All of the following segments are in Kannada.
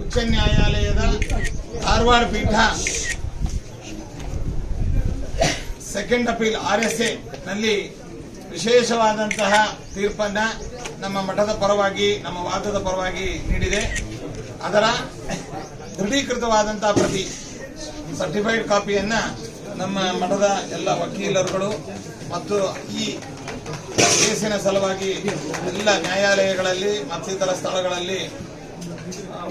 ಉಚ್ಚ ನ್ಯಾಯಾಲಯದ ಧಾರವಾಡ ಪೀಠ second appeal R S A ವಿಶೇಷವಾದಂತಹ ತೀರ್ಪನ್ನ ನಮ್ಮ ಮಠದ ಪರವಾಗಿ, ನಮ್ಮ ವಾದದ ಪರವಾಗಿ ನೀಡಿದೆ. ಅದರ ದೃಢೀಕೃತವಾದಂತಹ ಪ್ರತಿ ಸರ್ಟಿಫೈಡ್ ಕಾಪಿಯನ್ನ ನಮ್ಮ ಮಠದ ಎಲ್ಲ ವಕೀಲರುಗಳು ಮತ್ತು ಈ ಕೇಸಿನ ಸಲುವಾಗಿ ಎಲ್ಲ ನ್ಯಾಯಾಲಯಗಳಲ್ಲಿ ಮತ್ತಿತರ ಸ್ಥಳಗಳಲ್ಲಿ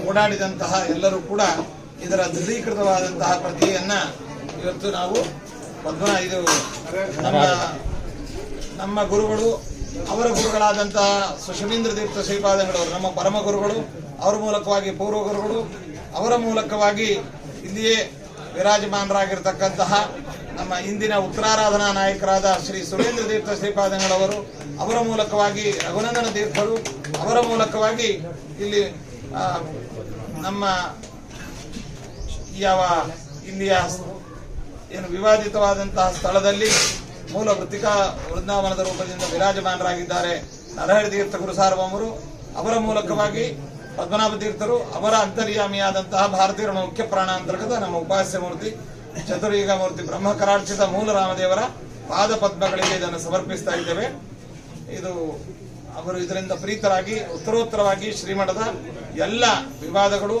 ಓಡಾಡಿದಂತಹ ಎಲ್ಲರೂ ಕೂಡ ಇದರ ದೃಢೀಕೃತವಾದಂತಹ ಪ್ರತಿಯನ್ನ ಇವತ್ತು ನಾವು ಪದ್ಮ ಇದು ನಮ್ಮ ನಮ್ಮ ಗುರುಗಳು, ಅವರ ಗುರುಗಳಾದಂತಹ ಸುಷಮೀಂದ್ರ ತೀರ್ಥ ಶ್ರೀಪಾದಂಗಳವರು, ನಮ್ಮ ಪರಮ ಗುರುಗಳು, ಅವರ ಮೂಲಕವಾಗಿ ಪೂರ್ವ ಗುರುಗಳು, ಅವರ ಮೂಲಕವಾಗಿ ಇಲ್ಲಿಯೇ ವಿರಾಜಮಾನರಾಗಿರ್ತಕ್ಕಂತಹ ನಮ್ಮ ಇಂದಿನ ಉತ್ತರಾರಾಧನಾ ನಾಯಕರಾದ ಶ್ರೀ ಸುರೇಂದ್ರ ತೀರ್ಥ ಶ್ರೀಪಾದಂಗಳವರು, ಅವರ ಮೂಲಕವಾಗಿ ರಘುನಂದನ ತೀರ್ಥರು, ಅವರ ಮೂಲಕವಾಗಿ ಇಲ್ಲಿ ನಮ್ಮ ಯಾವ ಇಲ್ಲಿಯ ಏನು ವಿವಾದಿತವಾದಂತಹ ಸ್ಥಳದಲ್ಲಿ ಮೂಲ ವೃತ್ತಿಕಾ ವೃಂದಾವನದ ರೂಪದಿಂದ ವಿರಾಜಮಾನರಾಗಿದ್ದಾರೆ. ನರಹರಿ ತೀರ್ಥ ಗುರು ಸಾರ್ವಭೌಮರು ಅವರ ಮೂಲಕವಾಗಿ ಪದ್ಮನಾಭ ತೀರ್ಥರು, ಅವರ ಅಂತರ್ಯಾಮಿಯಾದಂತಹ ಭಾರತೀಯರ ಮುಖ್ಯ ಪ್ರಾಣ ಅಂತರ್ಗತ ನಮ್ಮ ಉಪಾಸ್ಯ ಮೂರ್ತಿ, ಚತುರ್ಯುಗ ಮೂರ್ತಿ ಬ್ರಹ್ಮ ಕರಾರ್ಚಿತ ಮೂಲ ರಾಮದೇವರ ಪಾದ ಪದ್ಮಗಳಿಗೆ ಇದನ್ನು ಸಮರ್ಪಿಸ್ತಾ ಇದ್ದೇವೆ. ಇದು ಅವರು ಇದರಿಂದ ಪ್ರೀತರಾಗಿ, ಉತ್ತರೋತ್ತರವಾಗಿ ಶ್ರೀಮಠದ ಎಲ್ಲ ವಿವಾದಗಳು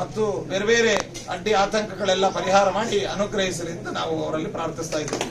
ಮತ್ತು ಬೇರೆ ಬೇರೆ ಅಡ್ಡಿ ಆತಂಕಗಳೆಲ್ಲ ಪರಿಹಾರ ಮಾಡಿ ಅನುಗ್ರಹಿಸಲಿ ಅಂತ ನಾವು ಅವರಲ್ಲಿ ಪ್ರಾರ್ಥಿಸ್ತಾ ಇದ್ದೀವಿ.